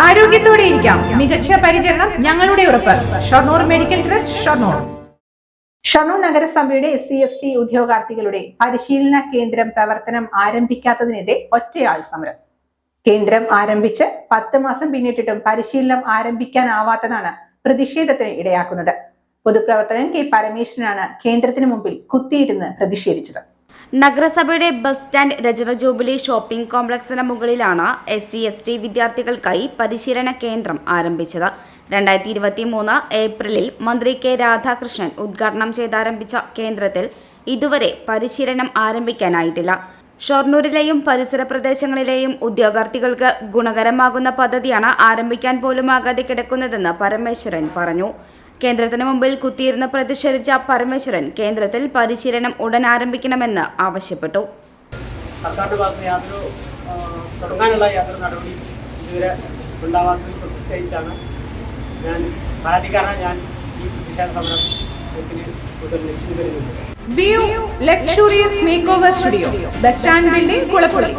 ആരോഗ്യത്തോടെ ഇരിക്കാം. മികച്ച പരിചരണം ഞങ്ങളുടെ ഉറപ്പ്. Shoranur medical trust Shoranur. Shoranur നഗരസഭയുടെ എസ് സി എസ് ടി ഉദ്യോഗാർത്ഥികളുടെ പരിശീലന കേന്ദ്രം പ്രവർത്തനം ആരംഭിക്കാത്തതിനെതിരെ ഒറ്റയാൾ സമരം. കേന്ദ്രം ആരംഭിച്ച് പത്ത് മാസം പിന്നിട്ടിട്ടും പരിശീലനം ആരംഭിക്കാനാവാത്തതാണ് പ്രതിഷേധത്തിന് ഇടയാക്കുന്നത്. പൊതുപ്രവർത്തകൻ കെ പരമേശ്വരനാണ് കേന്ദ്രത്തിന് മുമ്പിൽ കുത്തിയിരുന്ന് പ്രതിഷേധിച്ചത്. നഗരസഭയുടെ ബസ് സ്റ്റാൻഡ് രജത ജൂബിലി ഷോപ്പിംഗ് കോംപ്ലക്സിന് മുകളിലാണ് എസ് സി എസ് ടി വിദ്യാർത്ഥികൾക്കായി പരിശീലന കേന്ദ്രം ആരംഭിച്ചത്. രണ്ടായിരത്തി ഇരുപത്തി മൂന്ന് ഏപ്രിലിൽ മന്ത്രി കെ രാധാകൃഷ്ണൻ ഉദ്ഘാടനം ചെയ്താരംഭിച്ച കേന്ദ്രത്തിൽ ഇതുവരെ പരിശീലനം ആരംഭിക്കാനായിട്ടില്ല. ഷൊർണൂരിലെയും പരിസര പ്രദേശങ്ങളിലെയും ഉദ്യോഗാർത്ഥികൾക്ക് ഗുണകരമാകുന്ന പദ്ധതിയാണ് ആരംഭിക്കാൻ പോലുമാകാതെ കിടക്കുന്നതെന്ന് പരമേശ്വരൻ പറഞ്ഞു. കേന്ദ്രത്തിന് മുമ്പിൽ കുത്തിയിരുന്ന് പ്രതിഷേധിച്ച പരമേശ്വരൻ കേന്ദ്രത്തിൽ പരിശീലനം ഉടൻ ആരംഭിക്കണമെന്ന് ആവശ്യപ്പെട്ടു. സർക്കാരിന്റെ ഭാഗത്ത് യാതൊരു ആ, തുടങ്ങാനുള്ള യാതൊരു നടപടി ഇതുവരെ ഉണ്ടാവാത്തതിൽ പ്രതിഷേധിച്ചാണ് ഞാൻ പരാതിക്കാരനാണ് ഞാൻ ഈ പ്രതിഷേധ സമരത്തിന് ഒരു ലക്ഷ്യം വരുന്നത് view luxurious make over studio bus stand building Kulappully